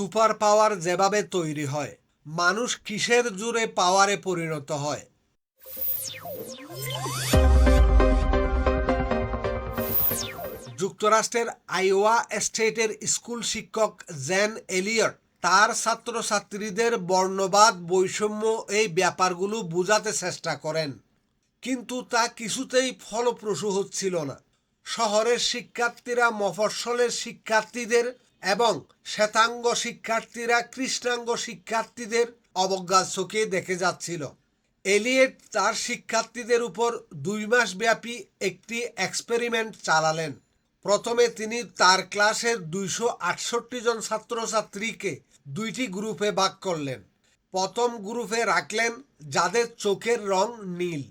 Super power যেভাবে তৈরি হয়, মানুষ কিসের জুড়ে পাওয়ারে পরিণত হয়? যুক্তরাষ্ট্রের আইওয়া স্টেটের স্কুল শিক্ষক জ্যান এলিয়ট তার ছাত্রছাত্রীদের বর্ণবাদ, বৈষম্য এই ব্যাপারগুলো বোঝাতে চেষ্টা করেন। কিন্তু তা কিছুতেই ফলপ্রসূ হচ্ছিল না। শহরের শিক্ষার্থীরা মফস্বলের শিক্ষার্থীদের এবং শ্বেতাঙ্গ শিক্ষার্থীরা কৃষ্ণাঙ্গ শিক্ষার্থীদের অবজ্ঞার চোখে দেখে যাচ্ছিল। এলিয়েট তার শিক্ষার্থীদের উপর দুই মাস ব্যাপী একটি এক্সপেরিমেন্ট চালালেন। প্রথমে তিনি তার ক্লাসের দুইশো আটষট্টি জন ছাত্রছাত্রীকে দুইটি গ্রুপে ভাগ করলেন। প্রথম গ্রুপে রাখলেন যাদের চোখের রং নীল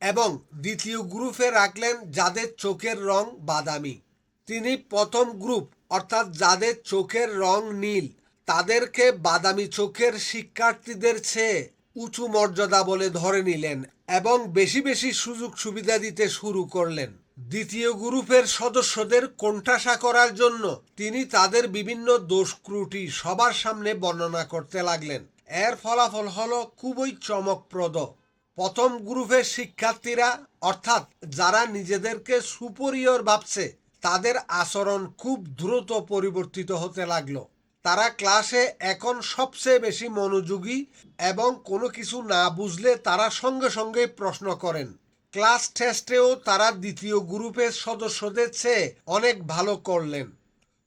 এবং দ্বিতীয় গ্রুপে রাখলেন যাদের চোখের রং বাদামি। তিনি প্রথম গ্রুপ অর্থাৎ যাদের চোখের রং নীল, তাদেরকে বাদামি চোখের শিক্ষার্থীদের চেয়ে উঁচু মর্যাদা বলে ধরে নিলেন এবং বেশি বেশি সুযোগ সুবিধা দিতে শুরু করলেন। দ্বিতীয় গ্রুপের সদস্যদের কোণঠাসা করার জন্য তিনি তাদের বিভিন্ন দোষ ত্রুটি সবার সামনে বর্ণনা করতে লাগলেন। এর ফলাফল হলো খুবই চমকপ্রদ। প্রথম গ্রুপের শিক্ষার্থীরা, অর্থাৎ যারা নিজেদেরকে সুপরিয়র ভাবছে তাদের আচরণ খুব দ্রুত পরিবর্তিত হতে লাগল। তারা ক্লাসে এখন সবচেয়ে বেশি মনোযোগী এবং কোনো কিছু না বুঝলে তারা সঙ্গে সঙ্গে প্রশ্ন করেন। ক্লাস টেস্টেও তারা দ্বিতীয় গ্রুপের সদস্যদের চেয়ে অনেক ভালো করলেন।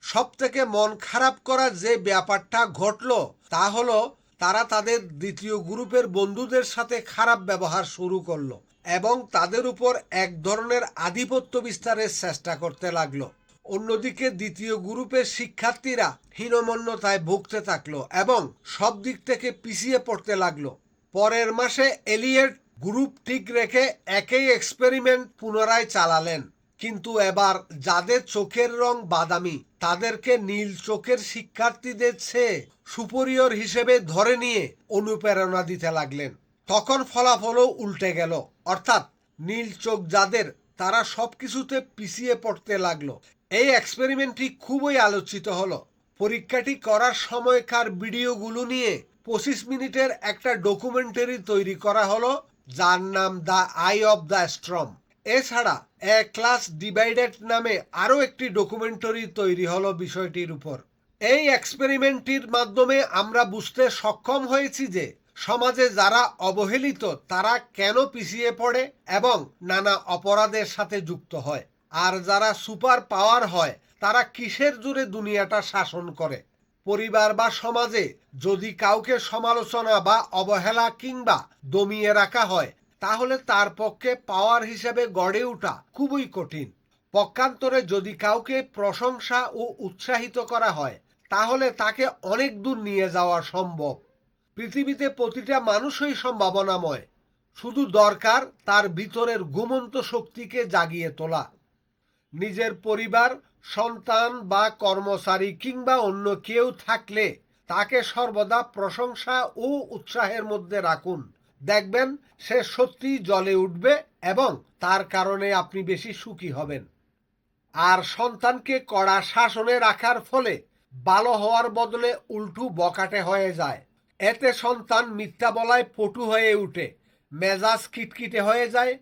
সব থেকে মন খারাপ করার যে ব্যাপারটা ঘটলো তা হলো, তারা তাদের দ্বিতীয় গ্রুপের বন্ধুদের সাথে খারাপ ব্যবহার শুরু করল। এবং তাদের উপর এক ধরনের আধিপত্য বিস্তারের চেষ্টা করতে লাগল। অন্যদিকে দ্বিতীয় গ্রুপের শিক্ষার্থীরা হীনমন্যতায় ভুগতে থাকল এবং সব দিক থেকে পিছিয়ে পড়তে লাগল। পরের মাসে এলিয়েট গ্রুপ ঠিক রেখে একই এক্সপেরিমেন্ট পুনরায় চালালেন। কিন্তু এবার যাদের চোখের রং বাদামি, তাদেরকে নীল চোখের শিক্ষার্থীদের চেয়ে সুপরিয়র হিসেবে ধরে নিয়ে অনুপ্রেরণা দিতে লাগলেন। তখন ফলাফলও উল্টে গেল। অর্থাৎ নীল চোখ যাদের, তারা সবকিছুতে পিছিয়ে পড়তে লাগল। এই এক্সপেরিমেন্টটি খুবই আলোচিত হলো। পরীক্ষাটি করার সময়কার ভিডিওগুলো নিয়ে পঁচিশ মিনিটের একটা ডকুমেন্টারি তৈরি করা হলো, যার নাম the eye of the storm এছাড়া এ ক্লাস ডিভাইডেড নামে আরও একটি ডকুমেন্টারি তৈরি হলো বিষয়টির উপর। এই এক্সপেরিমেন্টটির মাধ্যমে আমরা বুঝতে সক্ষম হয়েছি যে সমাজে যারা অবহেলিত, তারা কেন পিছিয়ে পড়ে এবং নানা অপরাধের সাথে যুক্ত হয়? আর যারা সুপার পাওয়ার হয়, তারা কিসের জুড়ে দুনিয়াটা শাসন করে? পরিবার বা সমাজে যদি কাউকে সমালোচনা বা অবহেলা কিংবা দমিয়ে রাখা হয়, তাহলে তার পক্ষে পাওয়ার হিসেবে গড়ে ওঠা খুবই কঠিন। পক্ষান্তরে যদি কাউকে প্রশংসা ও উৎসাহিত করা হয়, তাহলে তাকে অনেক দূর নিয়ে যাওয়া সম্ভব। পৃথিবীতে প্রতিটা মানুষই সম্ভাবনাময়। শুধু দরকার তার ভিতরের ঘুমন্ত শক্তিকে জাগিয়ে তোলা। নিজের পরিবার, সন্তান বা কর্মচারী কিংবা অন্য কেউ থাকলে তাকে সর্বদা প্রশংসা ও উৎসাহের মধ্যে রাখুন। দেখবেন, সে সত্যি জলে উঠবে এবং তার কারণে আপনি বেশি সুখী হবেন। আর সন্তানকে কড়া শাসনে রাখার ফলে ভালো হওয়ার বদলে উল্টু বকাটে হয়ে যায়। এতে সন্তান মিথ্যা বলায় পটু হয়ে উঠে, মেজাজ খিটকিটে হয়ে যায়,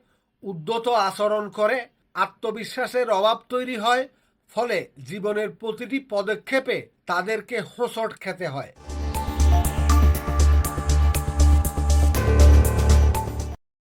উদ্যত আচরণ করে, আত্মবিশ্বাসের অভাব তৈরি হয়, ফলে জীবনের প্রতিটি পদক্ষেপে তাদেরকে হোঁচট খেতে হয়।